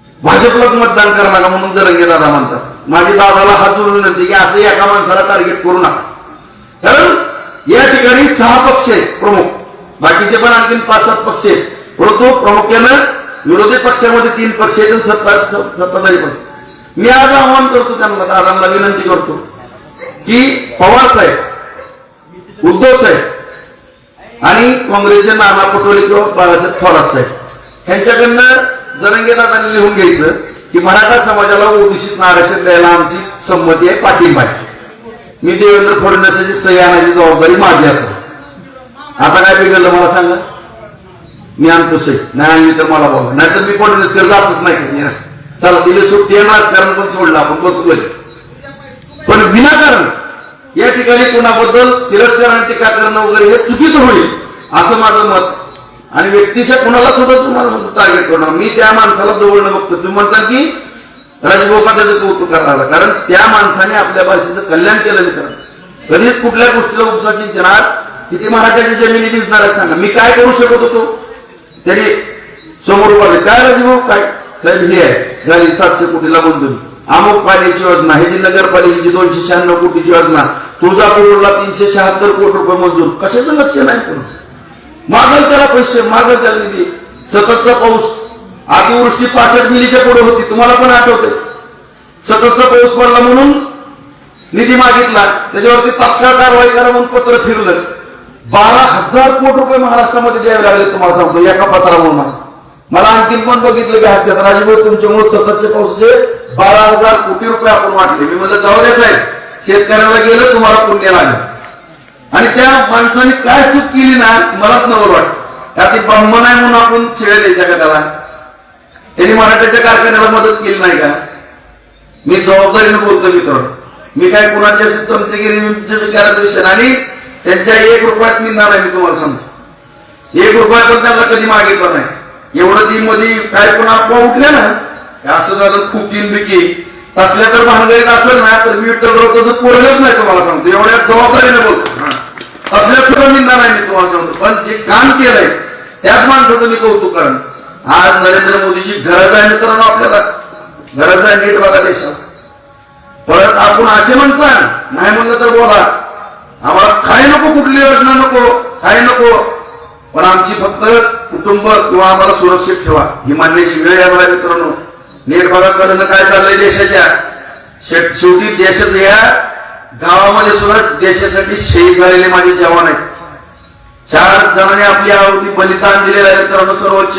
भाजपलाच मतदान करा नका म्हणून जरंगे दादा म्हणतात. माझ्या दादाला हा जोडून विनंती की असं एका माणसाला टार्गेट करू नका. कारण या ठिकाणी सहा पक्ष आहेत प्रमुख. बाकीचे पण आणखी पाच सात पक्ष आहेत. परंतु प्रामुख्यानं विरोधी पक्षामध्ये तीन पक्ष आहेत सत्ता सत्ताधारी पक्ष. मी आज आवाहन करतो त्यांना दादांना विनंती करतो की पवार साहेब उद्धव साहेब आणि काँग्रेसचे नाना पटोले किंवा बाळासाहेब थोरात साहेब ह्यांच्याकडनं जरंगे लिहून घ्यायचं की मराठा समाजाला ओबीसीत आरक्षण द्यायला आमची संमती आहे पाठिंबा आहे. मी देवेंद्र फडणवीसाची सही आणायची जबाबदारी माझी असेल. आता काय बिघडलं मला सांगा? मी आणतो सही. नाही आणली तर मला बघा. नाहीतर मी फडणवीसकडे जातच नाही. चला तिला सुट्टी आहे राजकारण पण सोडलं. आपण बसू घरी. पण विनाकारण या ठिकाणी कोणाबद्दल तिरस्कार आणि टीका करणं वगैरे हे चुकीचं होईल असं माझं मत. आणि व्यक्तिशः कुणाला सुद्धा तुम्हाला टार्गेट करणार. मी त्या माणसाला जवळनं बघतो. तुम्ही म्हणता की राजगोपा त्याचं कौतुक करायला कारण त्या माणसाने आपल्या भाषेचं कल्याण केलं मित्रांनो. कधीच कुठल्या गोष्टीला उपसा सिंचनात किती मराठ्याची जमिनी दिसणार आहेत सांगा. मी काय करू शकत होतो? त्याने समोर उभारले काय राजभाऊ काय? साहेब हे आहे. झाली सातशे कोटीला मंजुरी अमुक पाण्याची योजना हे नगरपालिकेची दोनशे शहाण्णव कोटीची योजना. तुळजापूरला तीनशे शहात्तर कोटी रुपये मंजूर. कशाचं लक्ष नाही करू मागल त्याला पैसे मागल त्याला निधी सततचा पाऊस. अतिवृष्टी पासष्ट मिलीच्या पुढे होती. तुम्हाला पण आठवते सततचा पाऊस पडला म्हणून निधी मागितला. त्याच्यावरती तात्काळ कारवाई करा म्हणून पत्र फिरलं. बारा हजार कोटी रुपये महाराष्ट्रामध्ये द्यावे लागले तुम्हाला सांगतो. एका पत्रामुळे मला मला आणखीन पण बघितलं की हत्यात राजभाऊ तुमच्यामुळे सततचे पाऊसचे बारा हजार कोटी रुपये आपण वाटले. मी म्हणलं जाऊ दे साहेब. शेतकऱ्याला गेलं तुम्हाला पुण्य लागेल. आणि त्या माणसाने काय चूक केली ना मलाच नवर वाटत. का ते ब्राह्मण आहे म्हणून आपण शिव्या द्यायच्या का त्याला? त्यांनी मराठ्याच्या कारखान्याला मदत केली नाही का? मी जबाबदारीने बोलतो मित्र मी काय कुणाची अशी चमचेगिरी विचारायचा विषय आणि त्यांच्या एक रुपयात मी नाही मी तुम्हाला सांगतो. एक रुपया पण त्यांना कधी मागितला नाही. एवढं ती मध्ये काय कोण अफवा उठल्या ना? असं झालं खुकीन बिकी तसल्या तर भानगडीत असेल ना तर मी विठ्ठलराव तसं पोरगच नाही तुम्हाला सांगतो. एवढ्या जबाबदारीने बोलतो. असल्याचं सुद्धा मी तुम्हाला सांगतो. पण जे काम केलंय त्याच माणसाचं मी कौतुक करण आज नरेंद्र मोदीची गरज आहे मित्रांनो आपल्याला. गरज आहे नीट बघा देशात परत आपण असे म्हणताल नाही म्हणलं तर बोला. आम्हाला काही नको कुठली योजना नको काही नको. पण आमची फक्त कुटुंब किंवा आम्हाला सुरक्षित ठेवा. ही मानण्याची वेळ येणार आहे मित्रांनो. नीट बघा कडनं काय चाललंय देशाच्या. शेवटी देशात या गावामध्ये सुद्धा देशासाठी शहीद झालेले माझे जवान आहेत. चार जणांनी आपली आहुती बलिदान दिलेलं आहे तर सर्वोच्च.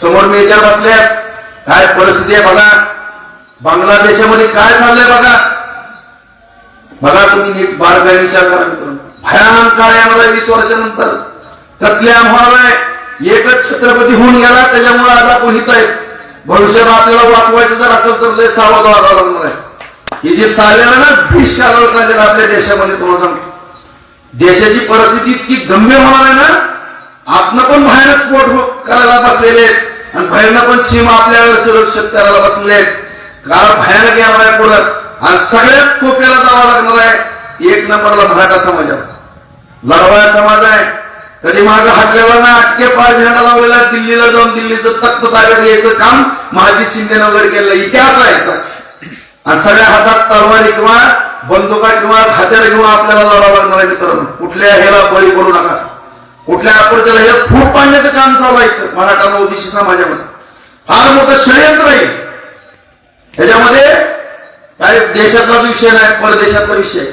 समोर मेजर बसल्यात काय परिस्थिती आहे बघा. बांगलादेशामध्ये काय झालंय बघा. बघा तुम्ही नीट बारकाई विचार करा मित्रांनो. भयानक काळ येणार आहे वीस वर्षानंतर. कतल्याम होणार आहे एकच छत्रपती होऊन गेला त्याच्यामुळे आज आपण हित आहेत भविष्यात आपल्याला वाचवायचं जर असेल तर लय सावध व्हावं लागणार आहे. हे जे चाललेलं ना विष कालवड चाललेलं आपल्या देशामध्ये तुम्हाला सांगतो. देशाची परिस्थिती इतकी गंभीर होणार आहे ना आपण पण बाहेर स्फोट हो- करायला बसलेले आहेत. आणि बाहेरनं पण सीमा आपल्या सुरक्षित करायला बसलेले आहेत. काळ भयानक येणार आहे पुढं. आणि सगळ्यात कोप्याला जावं लागणार आहे एक नंबरला मराठा समाजाला. लढवाया समाज आहे. कधी माग हटलेला ना अटके पाय झेंडा लावलेला दिल्लीला जाऊन दिल्लीचं तख्त ताब्यात घ्यायचं काम माजी शिंदेनं वगैरे केलेलं इतिहास आहे. साक्षी आणि सगळ्या हातात तलवारी किंवा बंदुका किंवा हत्यार घेऊन आपल्याला लढावं लागणार आहे मित्रांनो. कुठल्या ह्याला बळी पडू नका. कुठल्या अपराधाला ह्यात फूट पाडण्याचं काम चालू आहे इथं मराठा ओबीसी समाजामध्ये फार मोठं षडयंत्र आहे. ह्याच्यामध्ये काय देशातलाच विषय नाही परदेशातला विषय.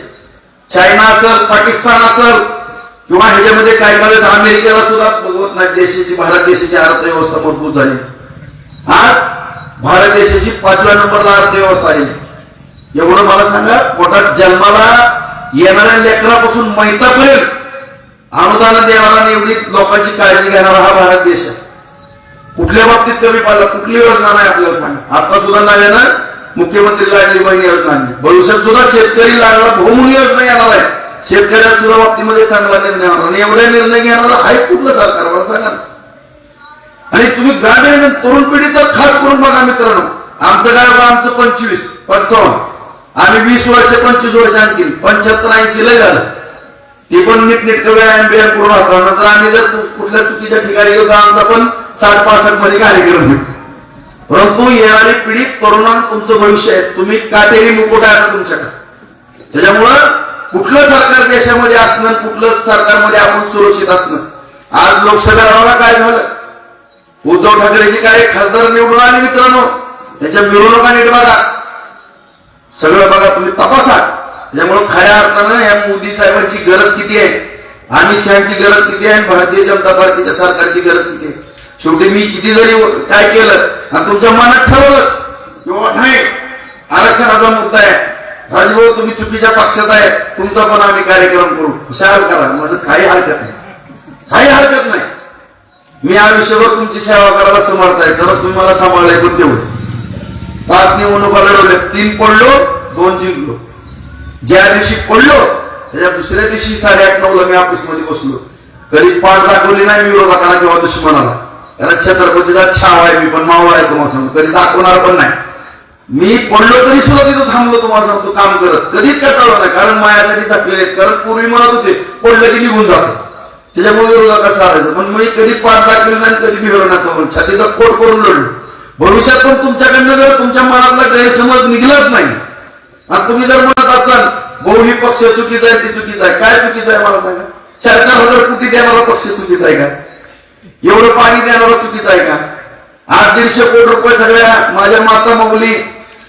चायना असेल पाकिस्तान असेल किंवा ह्याच्यामध्ये काय काय अमेरिकेला सुद्धा बघवत नाही. देशाची भारत देशाची अर्थव्यवस्था मजबूत झाली. आज भारत देशाची पाचव्या नंबरला अर्थव्यवस्था आहे. एवढं मला सांगा पोटात जन्माला येणाऱ्या लेकरापासून मैतापर्यंत अनुदान देणारा एवढी लोकांची काळजी घेणारा हा भारत देश आहे. कुठल्या बाबतीत कमी पडला कुठली योजना नाही आपल्याला सांगा. आता सुद्धा नव्यानं मुख्यमंत्री लाडली बहीण योजना आणली. भविष्यात सुद्धा शेतकरी लागला बहुमूल्य योजना येणार आहे. शेतकऱ्याला सुद्धा बाबतीमध्ये चांगला निर्णय होणार आणि एवढे निर्णय घेणारा आहे कुठलं सरकार मला सांगा आणि तुम्ही ग्रामीण तरुण पिढी तर खास करून बघा मित्रांनो. आमचं काय होतं आमचं पंचवीस पंचावन्न. आम्ही वीस वर्ष पंचवीस वर्ष आणखी पंच्याहत्तर ऐंशी लय झालं. ते पण नीट नीट व्यायाम बियाम करून राहतो नंतर आम्ही जर कुठल्या चुकीच्या ठिकाणी गेलो तर आमचा पण साठ पासष्टमध्ये कार्यक्रम होईल. परंतु येणारी पिढी तरुणां तुमचं भविष्य आहे. तुम्ही काटेरी मुकुट आहे तुमच्याकडे. त्याच्यामुळं कुठलं सरकार देशामध्ये असणं कुठलं सरकारमध्ये आपण सुरक्षित असणं. आज लोकसभेला काय झालं? उद्धव ठाकरेची काय खासदार निवडून आले मित्रांनो? त्याच्या मिरवणुका नीट बघा. तुम्ही तपासा. त्यामुळे खऱ्या अर्थानं या मोदी साहेबांची गरज किती आहे? अमित शहाची गरज किती आहे? आणि भारतीय जनता पार्टीच्या सरकारची गरज किती आहे? शेवटी मी किती जरी काय केलं आणि तुमच्या मनात ठरवलंच. किंवा नाही आरक्षणाचा मुद्दा आहे. राजभाऊ तुम्ही चुकीच्या पक्षात आहे. तुमचा पण आम्ही कार्यक्रम करू. खुशाल करा. माझं काही हरकत नाही. काही हरकत नाही. मी आयुष्यभर तुमची सेवा करायला समर्थ आहे. तर तुम्ही मला सांभाळलंय पण तेवढं. पाच निवडणुका लढवल्या. तीन पडलो दोन जिंकलो ज्या दिवशी पडलो त्याच्या दुसऱ्या दिवशी साडेआठ नऊला मी ऑफिसमध्ये बसलो. कधी पाठ दाखवली नाही मी विरोधकाला किंवा दुश्मनाला. त्याला छत्रपतीचा छाव आहे मी पण मावळा आहे तुम्हाला सांगतो. कधी दाखवणार पण नाही. मी पडलो तरी सुद्धा तिथं थांबलो तुम्हाला सांगतो काम करत. कधीच कटाळलो नाही कारण मायासाठी झाकलेले आहेत. कारण पूर्वी म्हणत होते पडलं की निघून जातो. त्याच्यामुळे विरोधकाचं चालायचं पण मी कधी पाठ दाखवली नाही कधी बिघडलो नाही म्हणून. छातीचा कोट करून लढलो भविष्यात पण तुमच्याकडनं जर तुमच्या मनातला गैरसमज निघलाच नाही आणि तुम्ही जर म्हणत असाल भाऊ ही पक्ष चुकीचा आहे ती चुकीचा आहे. काय चुकीचं आहे मला सांगा? चार चार हजार कोटी देणारा पक्ष चुकीचा आहे का? एवढं पाणी देणारा चुकीचा आहे का? आठ दीडशे कोटी रुपये सगळ्या माझ्या माता माऊली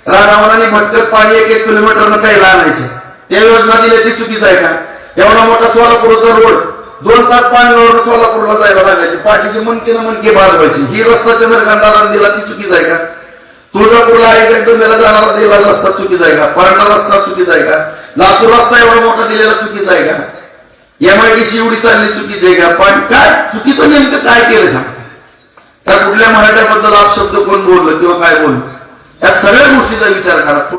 राणावरांनी भटकत पाणी एक एक किलोमीटरनं प्यायला आणायचे त्या योजना दिल्या ती चुकीचं आहे का? एवढा मोठा सोलापूरचा रोड दोन तास पाण्यावरून सोलापूरला जायला लागायचे. पाठीचे मनकी ना मनकी बाजवायची ही रस्ता चंद्रकांत दिला ती चुकीचा आहे का? तुळजापूरला एक मेला जाणारा दिला रस्ता चुकीचा आहे का? परंडा रस्ता चुकीचा आहे का? लातूर रस्ता एवढा मोठा दिलेला चुकीचा आहे का? एमआयडीसी एवढी चालली चुकीची आहे का? पण काय चुकीचं नेमकं काय केलं सांग? त्या कुठल्या मराठ्याबद्दल आज शब्द कोण बोललं किंवा काय बोललं? या सगळ्या गोष्टीचा विचार करा.